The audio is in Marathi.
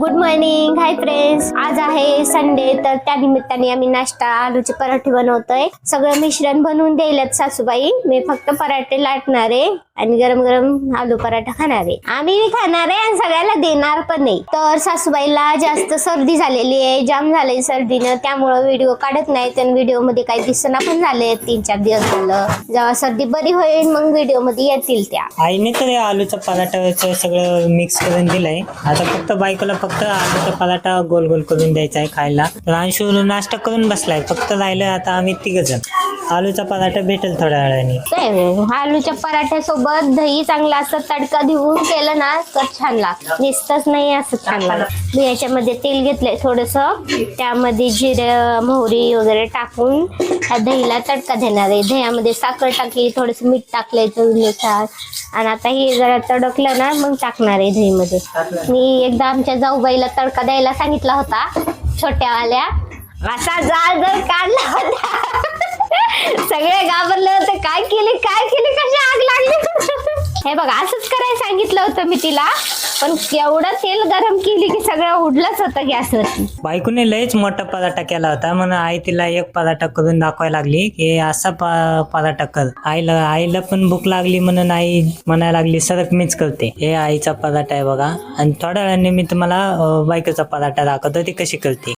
गुड मॉर्निंग हाय फ्रेंड्स आज आहे संडे तर त्या निमित्ताने आम्ही नाश्ता आलूचे पराठे बनवतोय. सगळं मिश्रण बनवून द्यायलात सासूबाई. मी फक्त पराठे लाटणार आहे. आणि गरम गरम आलू पराठा खाणार आहे. आम्ही खाणार आहे आणि सगळ्याला देणार पण नाही. तर सासूबाईला जास्त सर्दी झालेली आहे जाम झालंय सर्दीनं. त्यामुळं व्हिडिओ काढत नाही तर व्हिडिओमध्ये काही दिसना पण झाले तीन चार दिवस झालं. जेव्हा सर्दी बरी होईल मग व्हिडिओमध्ये येतील त्या. आईने तर आलूचा पराठा सगळं मिक्स करून दिलंय. आता फक्त बायकोला फक्त आलूचा पराठा गोल गोल करून द्यायचा आहे खायला. तर अंशू नाश्ता करून बसलाय. फक्त राहिलं आता आम्ही तिघ जण. आलूचा पराठा भेटेल थोड्या वेळाने. काय आलूच्या पराठ्यासोबत दही चांगला असं तडका देऊन केलं ना तर छान लागतं. दिसतच नाही असं छान लागत. मी याच्यामध्ये तेल घेतलंय थोडस. त्यामध्ये जिरं मोहरी वगैरे टाकून त्या दहीला तडका देणार आहे. दह्यामध्ये साखर टाकली थोडस मीठ टाकलंय चवीनुसार. आणि आता हे जरा तडकलं ना मग टाकणार आहे दहीमध्ये. मी एकदा आमच्या जाऊबाईला तडका द्यायला सांगितला होता छोट्यावाल्या असा जाळ जर काढला होता सगळे घाबरले होते. काय केले काय केले कशी आग लागली? हे बघा असंच करायला सांगितलं होतं मी तिला. पण एवढं तेल गरम केली की सगळं उडलंच होतं गॅसवरती. बायकोने लयच मोठा पराठा केला होता. म्हणून आई तिला एक पराठा करून दाखवायला लागली की असा प- पराठा कर. आईला आईला पण भूक लागली म्हणून आई म्हणायला लागली सरक मीच करते. हे आईचा पराठा आहे बघा. आणि थोड्या वेळाने मी तुम्हाला बायकोचा पराठा दाखवतो ती कशी करते.